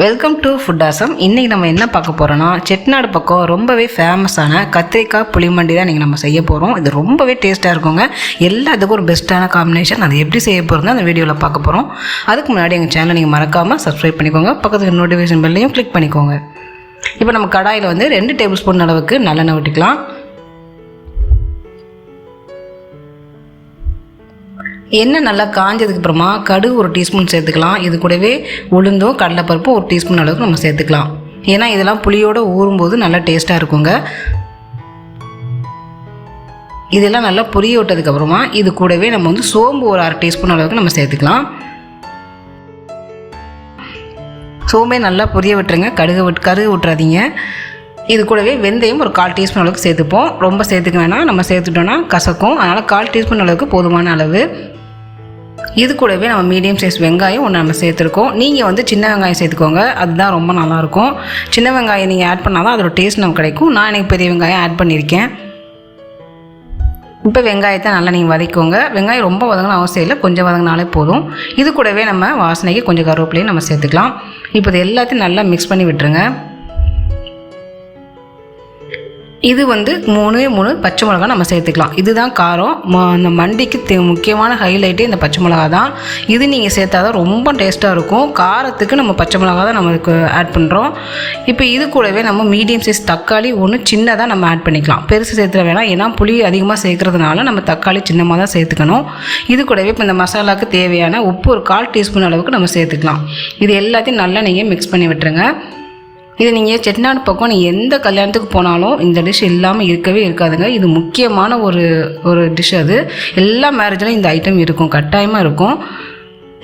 Welcome to awesome இன்றைக்கி நம்ம என்ன பார்க்க போகிறோன்னா செட்டிநாடு பக்கம் ரொம்பவே ஃபேமஸான கத்திரிக்காய் புளிமண்டி தான் நீங்கள் நம்ம செய்ய போகிறோம் இது ரொம்பவே டேஸ்ட்டாக இருக்குங்க. எல்லாத்துக்கும் ஒரு பெஸ்ட்டான காம்பினேஷன் அதை எப்படி செய்ய போகிறோம் அந்த வீடியோவில் பார்க்க போகிறோம் அதுக்கு முன்னாடி எங்கள் சேனலை நீங்கள் மறக்காமல் சப்ஸ்கிரைப் பண்ணிக்கோங்க. பக்கத்துக்கு நோட்டிஃபிகேஷன் பெல்லையும் கிளிக் பண்ணிக்கோங்க. இப்போ நம்ம கடாயில் வந்து ரெண்டு டேபிள் ஸ்பூன் அளவுக்கு நல்லெண்ணெய் விட்டுக்கலாம் எண்ணெய் நல்லா காஞ்சதுக்கு அப்புறமா கடுகு ஒரு டீஸ்பூன் சேர்த்துக்கலாம். இது கூடவே உளுந்தும் கடலைப்பருப்பும் ஒரு டீஸ்பூன் அளவுக்கு நம்ம சேர்த்துக்கலாம். ஏன்னா இதெல்லாம் புளியோடு ஊறும்போது நல்லா டேஸ்ட்டாக இருக்குங்க. இதெல்லாம் நல்லா புரிய விட்டதுக்கப்புறமா இது கூடவே நம்ம வந்து சோம்பு ஒரு அரை டீஸ்பூன் அளவுக்கு நம்ம சேர்த்துக்கலாம். சோம்பே நல்லா புரிய விட்டுருங்க. கடுகு விட்டு கருகு விட்டுறாதீங்க. இது கூடவே வெந்தயம் ஒரு கால் டீஸ்பூன் அளவுக்கு சேர்த்துப்போம். ரொம்ப சேர்த்துக்க வேணாம். நம்ம சேர்த்துட்டோன்னா கசக்கும். அதனால் கால் டீஸ்பூன் அளவுக்கு போதுமான அளவு. இது கூடவே நம்ம மீடியம் சைஸ் வெங்காயம் ஒன்று நம்ம சேர்த்துருக்கோம். நீங்கள் வந்து சின்ன வெங்காயம் சேர்த்துக்கோங்க. அதுதான் ரொம்ப நல்லாயிருக்கும். சின்ன வெங்காயம் நீங்கள் ஆட் பண்ணால் தான் அதோட டேஸ்ட் நமக்கு கிடைக்கும். நான் எனக்கு பெரிய வெங்காயம் ஆட் பண்ணியிருக்கேன். இப்போ வெங்காயத்தை நல்லா நீங்கள் வதக்கோங்க வெங்காயம் ரொம்ப வதங்கின அவசியம் இல்லை. கொஞ்சம் வதங்கினாலே போதும். இது கூடவே நம்ம வாசனைக்கு கொஞ்சம் கருவேப்பிலையும் நம்ம சேர்த்துக்கலாம். இப்போ இது எல்லாத்தையும் நல்லா மிக்ஸ் பண்ணி விட்டுருங்க. இது வந்து மூணே மூணு பச்சை மிளகா நம்ம சேர்த்துக்கலாம். இதுதான் காரம். அந்த மண்டிக்கு தே முக்கியமான ஹைலைட்டே இந்த பச்சை மிளகா தான். இது நீங்கள் சேர்த்தா தான் ரொம்ப டேஸ்ட்டாக இருக்கும். காரத்துக்கு நம்ம பச்சை மிளகா தான் நம்மளுக்கு ஆட் பண்ணுறோம் இப்போ இது கூடவே நம்ம மீடியம் சைஸ் தக்காளி ஒன்று சின்னதாக நம்ம ஆட் பண்ணிக்கலாம். பெருசு சேர்த்துட வேணாம். ஏன்னா புளி அதிகமாக சேர்க்குறதுனால நம்ம தக்காளி சின்னமாக தான் சேர்த்துக்கணும். இது கூடவே இப்போ இந்த மசாலாவுக்கு தேவையான உப்பு ஒரு கால் டீஸ்பூன் அளவுக்கு நம்ம சேர்த்துக்கலாம். இது எல்லாத்தையும் நல்லா நீங்கள் மிக்ஸ் பண்ணி விட்டுருங்க. இது நீங்கள் செட்டிநாடு பக்கம் நீங்கள் எந்த கல்யாணத்துக்கு போனாலும் இந்த டிஷ் இல்லாமல் இருக்கவே இருக்காதுங்க. இது முக்கியமான ஒரு ஒரு டிஷ் அது. எல்லா மேரேஜ்லையும் இந்த ஐட்டம் இருக்கும் கட்டாயமாக இருக்கும்.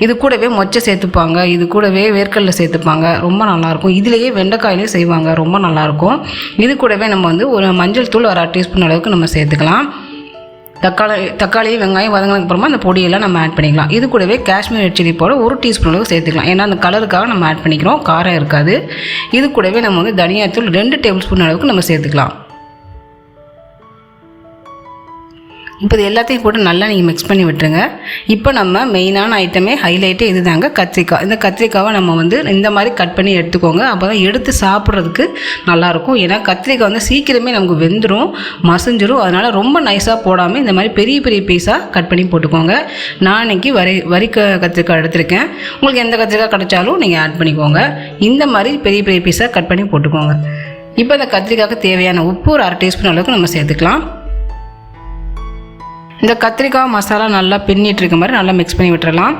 இது கூடவே மொச்சை சேர்த்துப்பாங்க இது கூடவே வேர்க்கடலை சேர்த்துப்பாங்க ரொம்ப நல்லாயிருக்கும் இதுலேயே வெண்டைக்காயிலையும் செய்வாங்க ரொம்ப நல்லாயிருக்கும் இது கூடவே நம்ம வந்து ஒரு மஞ்சள் தூள் ஒரு அரை டீஸ்பூன் அளவுக்கு நம்ம சேர்த்துக்கலாம். தக்காளி தக்காளி வெங்காயம் வதங்கினதுக்கப்புறமா அந்த பொடியெல்லாம் நம்ம ஆட் பண்ணிக்கலாம். இது கூடவே காஷ்மீர் ரெட் சில்லி பவுடர் ஒரு டீஸ்பூன் அளவு சேர்த்துக்கலாம். ஏன்னா அந்த கலருக்காக நம்ம ஆட் பண்ணிக்கிறோம். காரம் இருக்காது. இது கூடவே நம்ம வந்து தனியாத்தூள் ரெண்டு டேபிள் ஸ்பூன் அளவுக்கு நம்ம சேர்த்துக்கலாம். இப்போ இது எல்லாத்தையும் கூட நல்லா நீங்கள் மிக்ஸ் பண்ணி விட்டுருங்க. இப்போ நம்ம மெயினான ஐட்டமே ஹைலைட்டே இது தாங்க கத்திரிக்காய். இந்த கத்திரிக்காவை நம்ம வந்து இந்த மாதிரி கட் பண்ணி எடுத்துக்கோங்க. அப்போ தான் எடுத்து சாப்பிட்றதுக்கு நல்லாயிருக்கும். ஏன்னா கத்திரிக்காய் வந்து சீக்கிரமே நமக்கு வெந்துடும் மசிஞ்சிரும். அதனால் ரொம்ப நைஸாக போடாமல் இந்த மாதிரி பெரிய பெரிய பீஸாக கட் பண்ணி போட்டுக்கோங்க. நான் இன்றைக்கி வரி வரி கத்திரிக்காய் எடுத்திருக்கேன். உங்களுக்கு எந்த கத்திரிக்காய் கிடைச்சாலும் நீங்கள் ஆட் பண்ணிக்கோங்க. இந்த மாதிரி பெரிய பெரிய பீஸாக கட் பண்ணி போட்டுக்கோங்க. இப்போ அந்த கத்திரிக்காய்க்கு தேவையான உப்பு ஒரு அரை டீஸ்பூன் அளவுக்கு நம்ம சேர்த்துக்கலாம். இந்த கத்திரிக்காய் மசாலா நல்லா பின்னிட்டு இருக்க மாதிரி நல்லா மிக்ஸ் பண்ணி விட்டுறலாம்.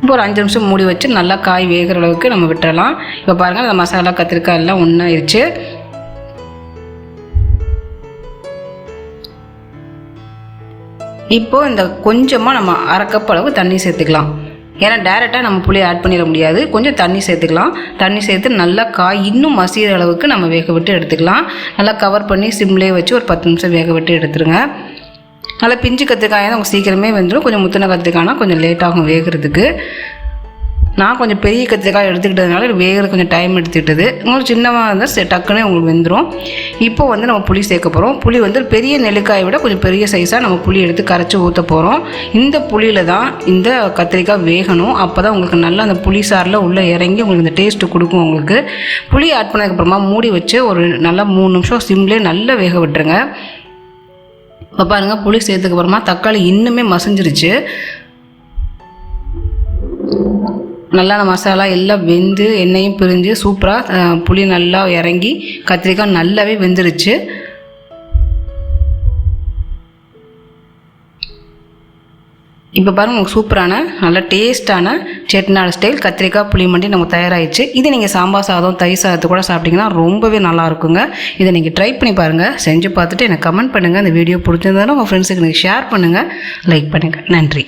இப்போ ஒரு அஞ்சு நிமிஷம் மூடி வச்சு நல்லா காய் வேகிற அளவுக்கு நம்ம விட்டுறலாம். இப்போ பாருங்கள் அந்த மசாலா கத்திரிக்காய் எல்லாம் ஒன்றாயிருச்சு இப்போது இந்த கொஞ்சமாக நம்ம அரை கப் அளவு தண்ணி சேர்த்துக்கலாம். ஏன்னா டேரெக்டாக நம்ம புளியை ஆட் பண்ணிட முடியாது. கொஞ்சம் தண்ணி சேர்த்துக்கலாம். தண்ணி சேர்த்து நல்லா காய் இன்னும் மசிகிற அளவுக்கு நம்ம வேக விட்டு எடுத்துக்கலாம். நல்லா கவர் பண்ணி சிம்லேயே வச்சு ஒரு பத்து நிமிஷம் வேக விட்டு எடுத்துருங்க. நல்லா பிஞ்சு கத்திரிக்காய் தான் சீக்கிரமே வந்துடும் கொஞ்சம் முத்தின கத்திரிக்காய்னா கொஞ்சம் லேட்டாகும் வேகிறதுக்கு. நான் கொஞ்சம் பெரிய கத்திரிக்காய் எடுத்துக்கிட்டதுனால வேகிற கொஞ்சம் டைம் எடுத்துக்கிட்டது. உங்களுக்கு சின்னமாக இருந்தால் டக்குன்னு உங்களுக்கு வெந்துடும் இப்போ வந்து நம்ம புளி சேர்க்க போகிறோம் புளி வந்து பெரிய நெல்லிக்காயை விட கொஞ்சம் பெரிய சைஸாக நம்ம புளி எடுத்து கரைச்சி ஊற்ற போகிறோம் இந்த புளியில் தான் இந்த கத்திரிக்காய் வேகணும். அப்போ தான் உங்களுக்கு நல்லா அந்த புளி சாரில் உள்ளே இறங்கி உங்களுக்கு இந்த டேஸ்ட்டு கொடுக்கும் உங்களுக்கு. புளி ஆட் பண்ணதுக்கப்புறமா மூடி வச்சு ஒரு நல்லா மூணு நிமிஷம் சிம்லேயே நல்லா வேக விட்டுருங்க. இப்போ பாருங்கள் புளி சேர்த்துக்கப்புறமா தக்காளி இன்னுமே மசிஞ்சிருச்சு. நல்லா அந்த மசாலா எல்லாம் வெந்து எண்ணெயும் பிரிஞ்சு சூப்பராக புளி நல்லா இறங்கி கத்திரிக்காய் நல்லாவே வெந்துருச்சு. இப்போ பாருங்கள் உங்களுக்கு சூப்பரான நல்ல டேஸ்ட்டான செட்டிநாடு ஸ்டைல் கத்திரிக்காய் புளி மண்டி நமக்கு தயாராகிடுச்சு இது நீங்கள் சாம்பார் சாதம் தயிர் சாதத்தை கூட சாப்பிட்டிங்கன்னா ரொம்பவே நல்லா இருக்குங்க. இதை நீங்கள் ட்ரை பண்ணி பாருங்கள் செஞ்சு பார்த்துட்டு எனக்கு கமெண்ட் பண்ணுங்கள் இந்த வீடியோ பிடிச்சிருந்தாலும் உங்கள் ஃப்ரெண்ட்ஸுக்கு நீங்கள் ஷேர் பண்ணுங்கள் லைக் பண்ணுங்கள் நன்றி.